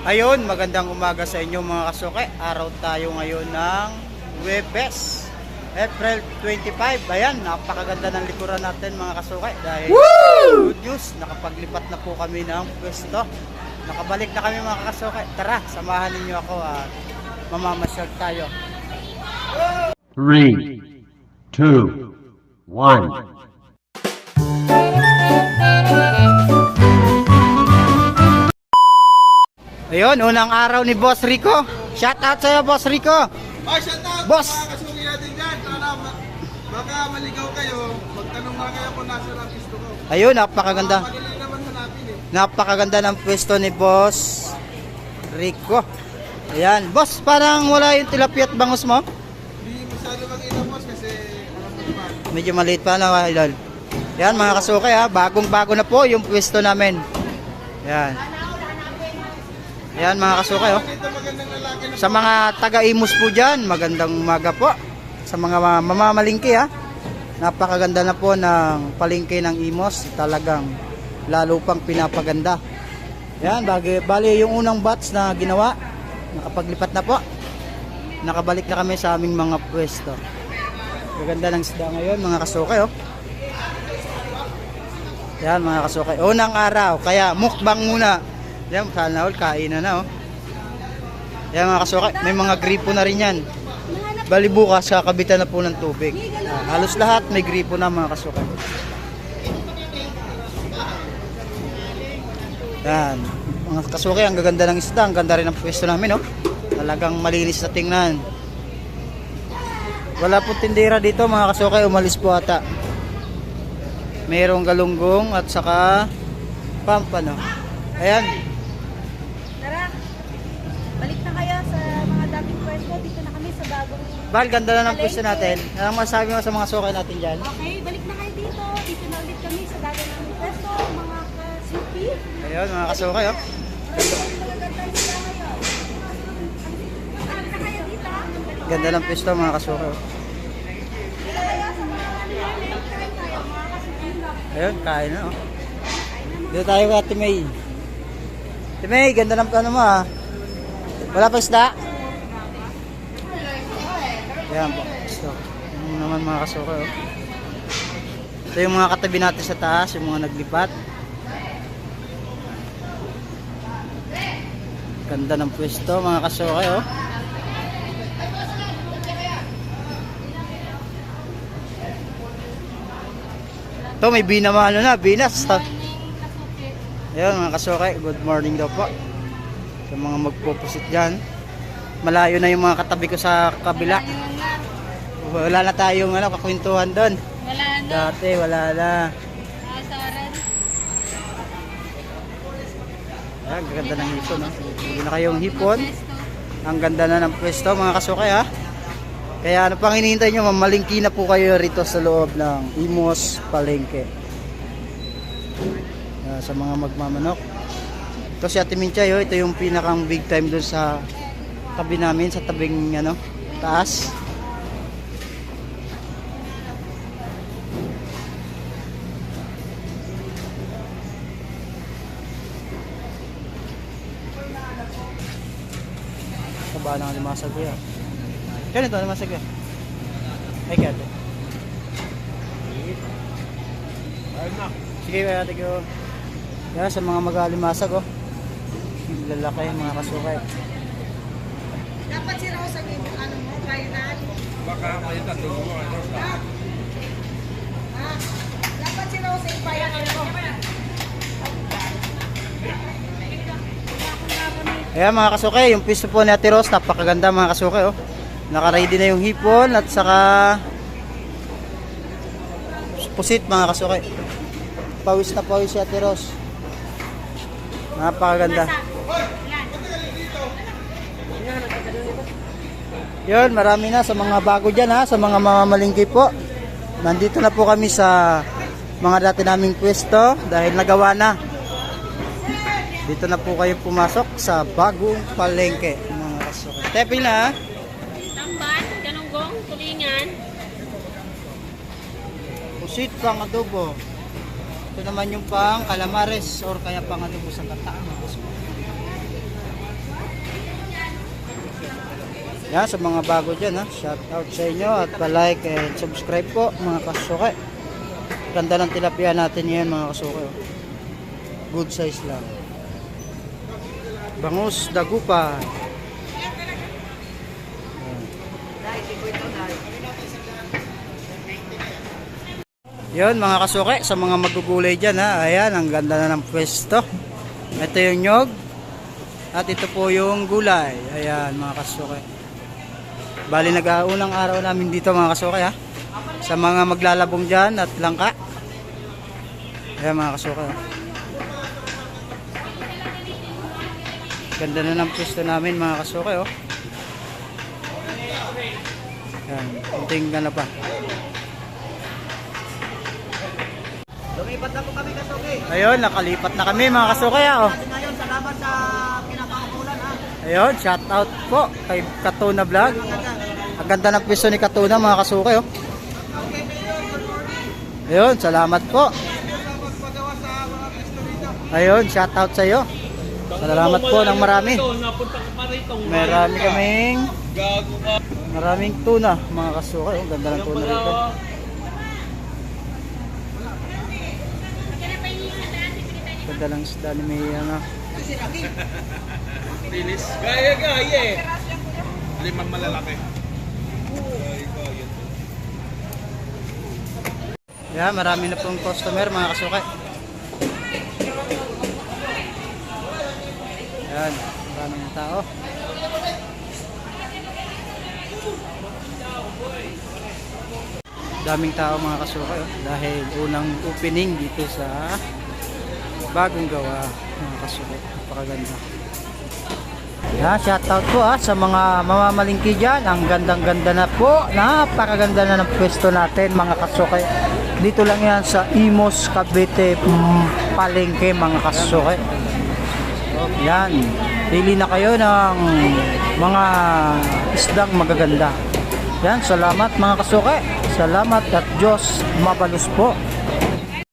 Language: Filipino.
Ayun, magandang umaga sa inyo mga kasuke. Araw tayo ngayon ng Webes. April 25. Ayan, napakaganda ng likuran natin mga kasuke. Dahil good news, nakapaglipat na po kami ng pwesto. Nakabalik na kami mga kasuke. Tara, samahan ninyo ako at mamamasyal tayo. Three, two, one. Ayun, unang araw ni Boss Rico. Shout out sa'yo, Boss Rico. Ay, shout out! Boss! Mga kasuki natin dyan. Sana ma- baka maligaw kayo. Magtanong nga kayo kung nasa ang gusto ko. Ayun, napakaganda. Madali naman hanapin eh. Napakaganda ng pwesto ni Boss Rico. Ayan. Boss, parang wala yung tilapia at bangus mo. Hindi masyado makita boss kasi mo naman. Medyo maliit pa na, idol. Yan, mga kasukay ha. Bagong-bago na po yung pwesto namin. Yan. Yan, mga kasukay oh. Sa mga taga-imus po dyan, magandang umaga po. Sa mga ma- mamamalingki ha. Napakaganda na po ng palingki ng Imos. Talagang lalo pang pinapaganda. Yan, bagi, bali yung unang batch na ginawa. Nakapaglipat na po. Nakabalik na kami sa aming mga pwesto. Maganda ng isda ngayon mga kasukay oh. Yan mga kasukay. Unang araw, kaya mukbang muna. Yan, sana all kainan na oh. Yan mga kasukay, may mga gripo na rin yan. Bali bukas, kakabitan na po ng tubig. Ah, halos lahat may gripo na mga kasukay. Yan. Mga kasukay, ang gaganda ng isda. Ang ganda rin ng pwesto namin, oh. Talagang malinis na tingnan. Wala po tindera dito, mga kasukay. Umalis po ata. Mayroong galunggong at saka pampano. Ayan. Bal, ganda na ng pwesto natin. Anong masabi mo sa mga sukay natin dyan? Okay, balik na kayo dito. Dito na ulit kami sa dating naming pwesto. Mga ka-supi. Ayun, mga kasukay, oh. Ganda ng pwesto, mga kasukay, oh. Ayun, kain na, oh. Dito tayo kay Ate May. Ate May, ganda ng ano mo, ah. Wala pa isda? Ayan po, isda. Ano naman mga kasukay, oh. Ito yung mga katabi natin sa taas, yung mga naglipat. Ganda ng pwesto, mga kasukay, oh. Ito, may binama ano na, binas. Ta- Ayun mga kasukay, good morning daw po. Sa mga magpupusit dyan. Malayo na yung mga katabi ko sa kabila. Wala na tayong ano, kakwentuhan doon. Wala na. Dati, wala na. Asaran. Ayan, ganda ng hipon. No? Hindi na kayong hipon. Ang ganda na ng pwesto mga kasukay ha. Kaya ano pang hinihintay nyo, mamalingki na po kayo rito sa loob ng Imos Palengke. Ah, sa mga magmamanok. Ito si Ate Minchay, oh, ito yung pinakang big time doon sa tabi namin, sa tabing ano, taas. Taba ng limasag ko yan. Ganito, limasag yan. Ay, kaya Sige, kaya ko. Yan, sa mga magalimasag, oh. Lalaki, mga kasukay. Dapat si Rosa yung ano mo, kainan. Baka may tattoo mo. Ano? Ah, dapat si Rosa yung bayan mo. Ayan mga kasukay, yung pisto po ni Ate Rose, napakaganda mga kasukay, oh. Naka-ready na yung hipon at saka pusit mga kasukay. Pawis na pawis si Ate Rose. Napakaganda. Yun, marami na sa mga bago dyan ha, sa mga mamamalingki po. Nandito na po kami sa mga dati naming pwesto dahil nagawa na. Dito na po kayo pumasok sa bagong palengke mga kasukay. Tepil na ha. Tamban, ganunggong, tulingan. Pusit pang adobo. Ito naman yung pang calamares or kaya pang adobo sa mga Yan, sa mga bago dyan ha. Shout out sa inyo at pa-like and subscribe po mga kasuke. Ganda ng tilapia natin ngayon mga kasuke. oh. Good size lang. Bangus dagupa. Yun mga kasuke, sa mga magugulay dyan ha, ayan, ang ganda na ng pwesto. Ito yung nyog, at ito po yung gulay. Ayan mga kasuke. Bali nag-aunang araw namin dito mga kasuke ha. Sa mga maglalabong dyan at langka. Ayan mga kasuke. ha. Ganda na ng pwesto namin mga kasuke oh. Ayan, kunting gana pa. Lumipat na po kami kasuki. Ayun, nakalipat na kami mga kasuke ha oh. Salamat sa. Ayun, shout out po kay Katuna Vlog. Ang ganda ng pwesto ni Katuna mga kasuke oh. Ayun, salamat po. Ayun, shout out sa iyo. Salamat po ng marami. Marami kaming maraming tuna mga kasuke. Oh, ganda ng tuna rito. Ganda lang isda ni May ano. Linis. Gaya, gaya eh. Limang malalaki. Yeah, marami na pong customer mga kasuke. Yan, marami na tao. Daming tao mga kasuke oh, dahil unang opening dito sa bagong gawa mga kasuke. Napakaganda. Yeah, shout out po ah, sa mga mamamalingki dyan. Ang gandang-ganda na po. Napakaganda na ng pwesto natin mga kasuke. Dito lang yan sa Imos, Cavite, mm, Palengke mga kasuke. Yan. Pili na kayo ng mga isdang magaganda. Yan, salamat mga kasuke. Salamat at Diyos mabalus po.